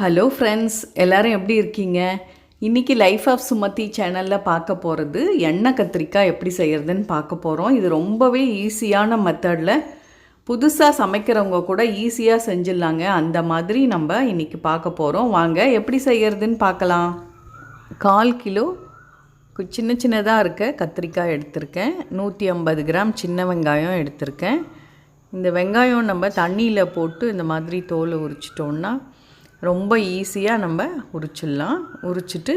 Hello friends எல்லோரும் எப்படி இருக்கீங்க? இன்றைக்கி லைஃப் ஆஃப் சுமதி சேனலில் பார்க்க போகிறது எண்ணெய் கத்திரிக்காய் எப்படி செய்கிறதுன்னு பார்க்க போகிறோம் இது ரொம்பவே ஈஸியான மெத்தடில் புதுசாக சமைக்கிறவங்க கூட ஈஸியாக செஞ்சிடலாங்க. அந்த மாதிரி நம்ம இன்றைக்கி பார்க்க போகிறோம் வாங்க எப்படி செய்கிறதுன்னு பார்க்கலாம். கால் கிலோ சின்ன சின்னதாக இருக்க கத்திரிக்காய் எடுத்திருக்கேன். நூற்றி ஐம்பது கிராம் சின்ன வெங்காயம் எடுத்திருக்கேன். இந்த வெங்காயம் நம்ம தண்ணியில் போட்டு இந்த மாதிரி தோலை உரிச்சிட்டோன்னா ரொம்ப ஈஸியாக நம்ம உரிச்சிடலாம். உரிச்சிட்டு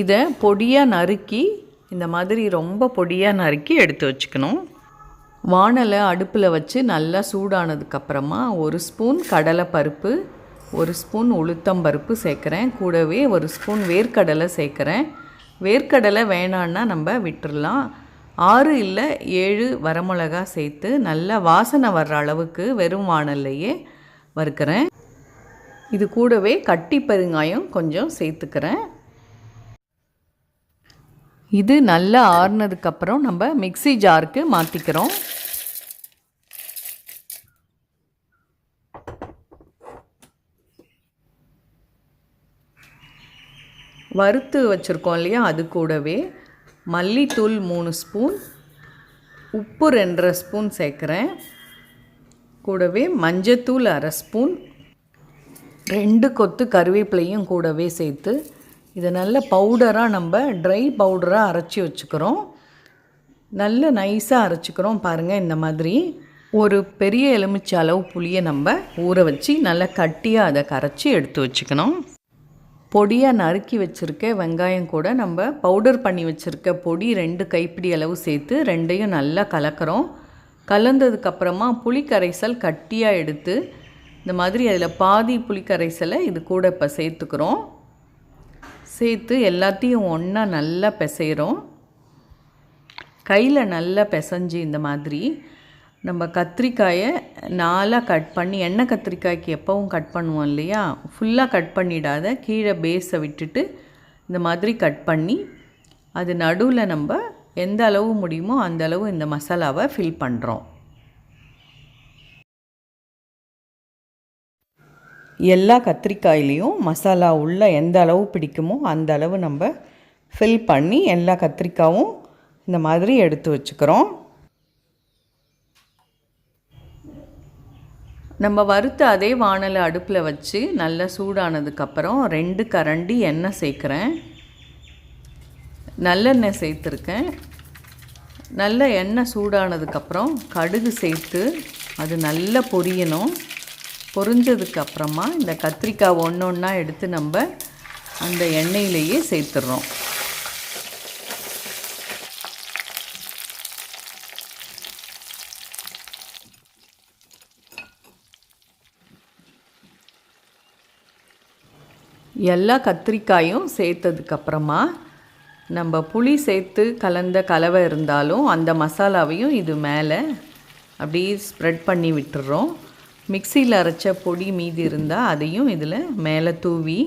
இதை பொடியாக நறுக்கி இந்த மாதிரி ரொம்ப பொடியாக நறுக்கி எடுத்து வச்சுக்கணும். வானலை அடுப்பில் வச்சு நல்லா சூடானதுக்கப்புறமா ஒரு ஸ்பூன் கடலை பருப்பு ஒரு ஸ்பூன் உளுத்தம் பருப்பு சேர்க்குறேன். கூடவே ஒரு ஸ்பூன் வேர்க்கடலை சேர்க்குறேன். வேர்க்கடலை வேணான்னா நம்ம விட்டுடலாம் ஆறு இல்லை ஏழு வரமிளகா சேர்த்து நல்லா வாசனை வர்ற அளவுக்கு வெறும் வானல்லையே வறுக்கிறேன். இது கூடவே கட்டி பெருங்காயம் கொஞ்சம் சேர்த்துக்கிறேன். இது நல்லா ஆறுனதுக்கப்புறம் நம்ம மிக்ஸி ஜாருக்கு மாற்றிக்கிறோம் வறுத்து வச்சுருக்கோம் இல்லையா? அது கூடவே மல்லித்தூள் மூணு ஸ்பூன் உப்பு ரெண்டரை ஸ்பூன் சேர்க்குறேன். கூடவே மஞ்சத்தூள் அரை ஸ்பூன் ரெண்டு கொத்து கருவேப்பிலையும் கூடவே சேர்த்து இதை நல்ல பவுடராக நம்ம ட்ரை பவுடராக அரைச்சி வச்சுக்கிறோம். நல்ல நைஸாக அரைச்சிக்கிறோம் பாருங்கள் இந்த மாதிரி. ஒரு பெரிய எலுமிச்சை அளவு புளியை நம்ம ஊற வச்சு நல்லா கட்டியாக அதை கரைச்சி எடுத்து வச்சுக்கணும். பொடியாக நறுக்கி வச்சுருக்க வெங்காயம் கூட நம்ம பவுடர் பண்ணி வச்சுருக்க பொடி ரெண்டு கைப்பிடி அளவு சேர்த்து ரெண்டையும் நல்லா கலக்கிறோம். கலந்ததுக்கப்புறமா புளி கரைசல் கட்டியாக எடுத்து இந்த மாதிரி அதில் பாதி புளிக்கரைசலை இது கூட இப்போ சேர்த்துக்கிறோம். சேர்த்து எல்லாத்தையும் ஒன்றா நல்லா பிசைகிறோம் கையில் நல்லா பிசைஞ்சு இந்த மாதிரி நம்ம கத்திரிக்காயை நாலாக கட் பண்ணி எண்ணெய் கத்திரிக்காய்க்கு எப்போவும் கட் பண்ணுவோம் இல்லையா? ஃபுல்லாக கட் பண்ணிடாத கீழே பேஸை விட்டுட்டு இந்த மாதிரி கட் பண்ணி அது நடுவில் நம்ம எந்த அளவு முடியுமோ அந்த அளவு இந்த மசாலாவை ஃபில் பண்ணுறோம் எல்லா கத்திரிக்காயிலையும் மசாலா உள்ள எந்த அளவு பிடிக்குமோ அந்த அளவு நம்ம ஃபில் பண்ணி எல்லா கத்திரிக்காயும் இந்த மாதிரி எடுத்து வச்சுக்கிறோம். நம்ம வறுத்த அதே வானலை அடுப்பில் வச்சு நல்லா சூடானதுக்கப்புறம் ரெண்டு கரண்டி எண்ணெய் சேர்க்குறேன். நல்லெண்ணெய் சேர்த்துருக்கேன். நல்ல எண்ணெய் சூடானதுக்கப்புறம் கடுகு சேர்த்து அது நல்லா பொரியணும். பொரிஞ்சதுக்கு அப்புறமா இந்த கத்திரிக்காய் ஒன்று ஒன்றா எடுத்து நம்ம அந்த எண்ணெயிலேயே சேர்த்துடுறோம். எல்லா கத்திரிக்காயும் சேர்த்ததுக்கப்புறமா நம்ம புளி சேர்த்து கலந்த கலவை இருந்தாலும் அந்த மசாலாவையும் இது மேலே அப்படியே ஸ்ப்ரெட் பண்ணி விட்டுறோம். மிக்சியில் அரைச்ச பொடி மீதி இருந்தால் அதையும் இதில் மேலே தூவி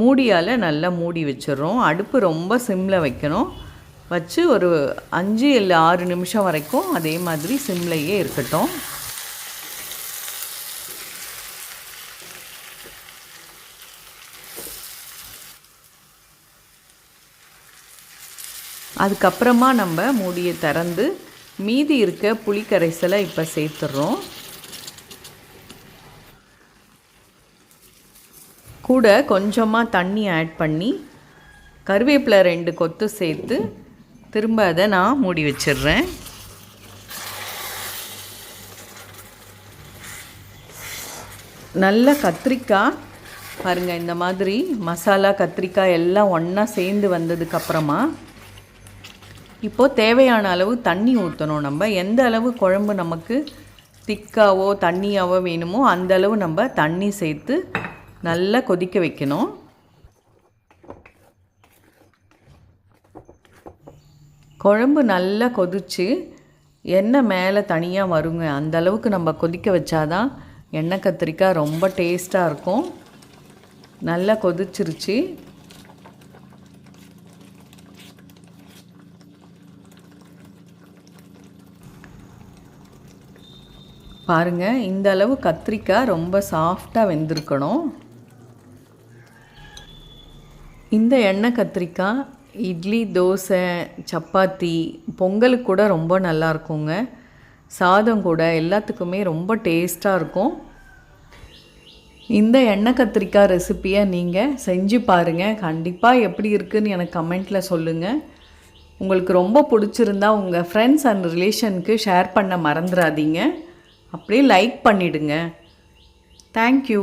மூடியால் நல்லா மூடி வச்சிடுறோம். அடுப்பு ரொம்ப சிம்மில் வைக்கணும். வச்சு ஒரு அஞ்சு இல்லை ஆறு நிமிஷம் வரைக்கும் அதே மாதிரி சிம்லையே இருக்கட்டும். அதுக்கப்புறமா நம்ம மூடியை திறந்து மீதி இருக்க புளிக்கரைசலை இப்போ சேர்த்துடுறோம். கூட கொஞ்சமாக தண்ணி ஆட் பண்ணி கருவேப்பிலை ரெண்டு கொத்து சேர்த்து திரும்ப அதை நான் மூடி வச்சிடுறேன். நல்ல கத்திரிக்காய் பாருங்கள் இந்த மாதிரி மசாலா கத்திரிக்காய் எல்லாம் ஒன்றா சேர்ந்து வந்ததுக்கப்புறமா இப்போது தேவையான அளவு தண்ணி ஊற்றணும் நம்ம எந்த அளவு குழம்பு நமக்கு திக்காவோ தண்ணியாவோ வேணுமோ அந்த அளவு நம்ம தண்ணி சேர்த்து நல்லா கொதிக்க வைக்கணும். குழம்பு நல்லா கொதிச்சு எண்ணெய் மேலே தனியாக வருங்க. அந்த அளவுக்கு நம்ம கொதிக்க வச்சாதான் எண்ணெய் கத்திரிக்காய் ரொம்ப டேஸ்ட்டாக இருக்கும். நல்லா கொதிச்சிருச்சு. பாருங்கள் இந்த அளவு கத்திரிக்காய் ரொம்ப சாஃப்டாக வெந்திருக்கணும். இந்த எண்ணெய் கத்திரிக்காய் இட்லி தோசை சப்பாத்தி பொங்கலுக்கு கூட ரொம்ப நல்லா இருக்குங்க. சாதம் கூட எல்லாத்துக்குமே ரொம்ப டேஸ்ட்டாக இருக்கும். இந்த எண்ணெய் கத்திரிக்காய் ரெசிப்பியை நீங்கள் செஞ்சு பாருங்கள் கண்டிப்பாக எப்படி இருக்குன்னு எனக்கு கமெண்ட்டில் சொல்லுங்கள் உங்களுக்கு ரொம்ப பிடிச்சிருந்தா உங்கள் ஃப்ரெண்ட்ஸ் அண்ட் ரிலேஷனுக்கு ஷேர் பண்ண மறந்துடாதீங்க. அப்படியே லைக் பண்ணிவிடுங்க தேங்க்யூ